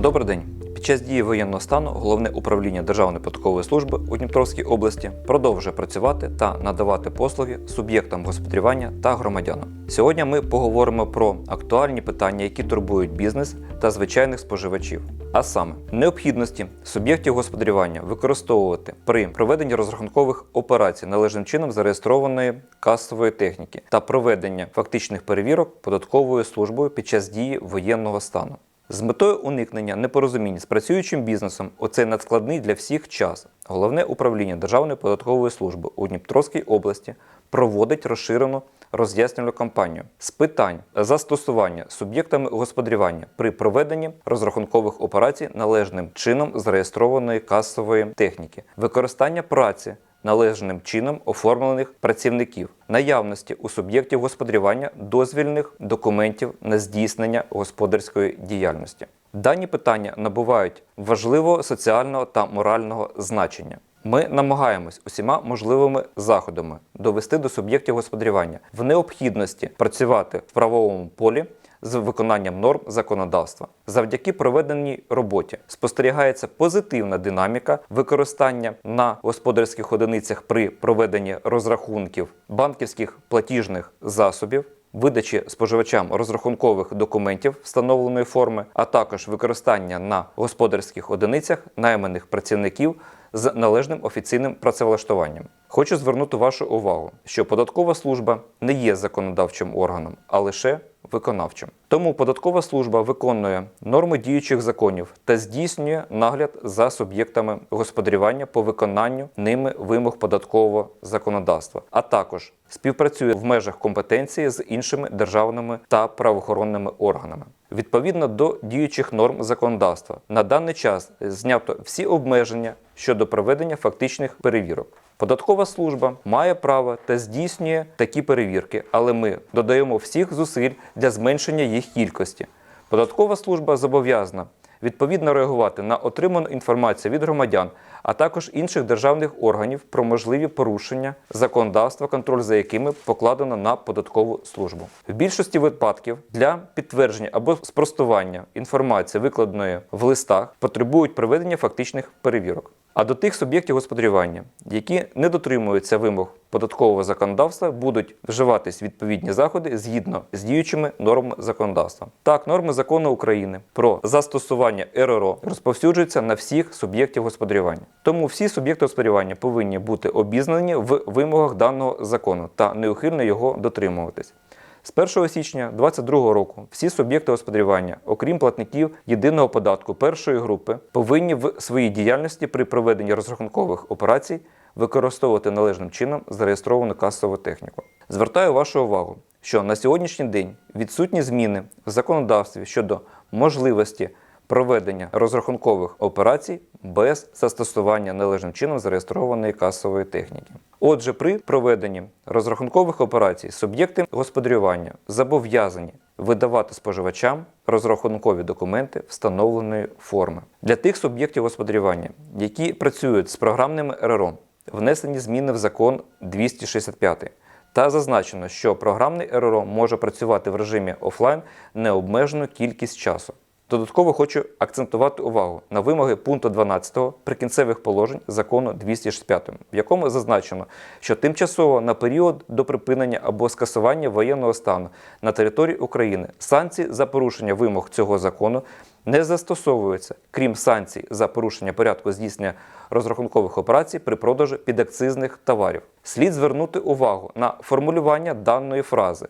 Добрий день. Під час дії воєнного стану головне управління Державної податкової служби у Дніпровській області продовжує працювати та надавати послуги суб'єктам господарювання та громадянам. Сьогодні ми поговоримо про актуальні питання, які турбують бізнес та звичайних споживачів. А саме необхідності суб'єктів господарювання використовувати при проведенні розрахункових операцій належним чином зареєстрованої касової техніки та проведення фактичних перевірок податковою службою під час дії воєнного стану. З метою уникнення непорозумінь з працюючим бізнесом у цей надскладний для всіх час. Головне управління Державної податкової служби у Дніпровській області проводить розширену роз'яснювальну кампанію з питань застосування суб'єктами господарювання при проведенні розрахункових операцій належним чином зареєстрованої касової техніки, використання праці належним чином оформлених працівників, наявності у суб'єктів господарювання дозвільних документів на здійснення господарської діяльності. Дані питання набувають важливого соціального та морального значення. Ми намагаємось усіма можливими заходами довести до суб'єктів господарювання в необхідності працювати в правовому полі з виконанням норм законодавства. Завдяки проведеній роботі спостерігається позитивна динаміка використання на господарських одиницях при проведенні розрахунків банківських платіжних засобів. Видачі споживачам розрахункових документів встановленої форми, а також використання на господарських одиницях найманих працівників з належним офіційним працевлаштуванням. Хочу звернути вашу увагу, що податкова служба не є законодавчим органом, а лише виконавчим. Тому податкова служба виконує норми діючих законів та здійснює нагляд за суб'єктами господарювання по виконанню ними вимог податкового законодавства, а також співпрацює в межах компетенції з іншими державними та правоохоронними органами. Відповідно до діючих норм законодавства, на даний час знято всі обмеження щодо проведення фактичних перевірок. Податкова служба має право та здійснює такі перевірки, але ми додаємо всіх зусиль для зменшення їх кількості. Податкова служба зобов'язана відповідно реагувати на отриману інформацію від громадян, а також інших державних органів про можливі порушення законодавства, контроль за якими покладено на податкову службу. В більшості випадків для підтвердження або спростування інформації, викладеної в листах, потребують проведення фактичних перевірок. А до тих суб'єктів господарювання, які не дотримуються вимог податкового законодавства, будуть вживатись відповідні заходи згідно з діючими нормами законодавства. Так, норми закону України про застосування РРО розповсюджуються на всіх суб'єктів господарювання. Тому всі суб'єкти господарювання повинні бути обізнані в вимогах даного закону та неухильно його дотримуватись. З 1 січня 2022 року всі суб'єкти господарювання, окрім платників єдиного податку першої групи, повинні в своїй діяльності при проведенні розрахункових операцій використовувати належним чином зареєстровану касову техніку. Звертаю вашу увагу, що на сьогоднішній день відсутні зміни в законодавстві щодо можливості проведення розрахункових операцій без застосування належним чином зареєстрованої касової техніки. Отже, при проведенні розрахункових операцій суб'єкти господарювання зобов'язані видавати споживачам розрахункові документи встановленої форми. Для тих суб'єктів господарювання, які працюють з програмними РРО, внесені зміни в закон 265 та зазначено, що програмний РРО може працювати в режимі офлайн необмежену кількість часу. Додатково хочу акцентувати увагу на вимоги пункту 12 прикінцевих положень закону 265, в якому зазначено, що тимчасово на період до припинення або скасування воєнного стану на території України санкції за порушення вимог цього закону не застосовуються, крім санкцій за порушення порядку здійснення розрахункових операцій при продажу підакцизних товарів. Слід звернути увагу на формулювання даної фрази.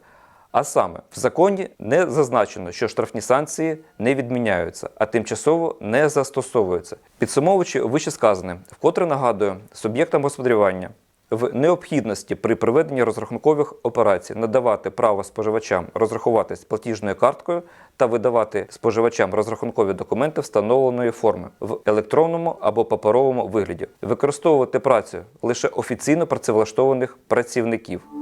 А саме, в законі не зазначено, що штрафні санкції не відміняються, а тимчасово не застосовуються. Підсумовуючи вищесказане, вкотре нагадую суб'єктам господарювання в необхідності при проведенні розрахункових операцій надавати право споживачам розрахуватись платіжною карткою та видавати споживачам розрахункові документи встановленої форми в електронному або паперовому вигляді, використовувати працю лише офіційно працевлаштованих працівників.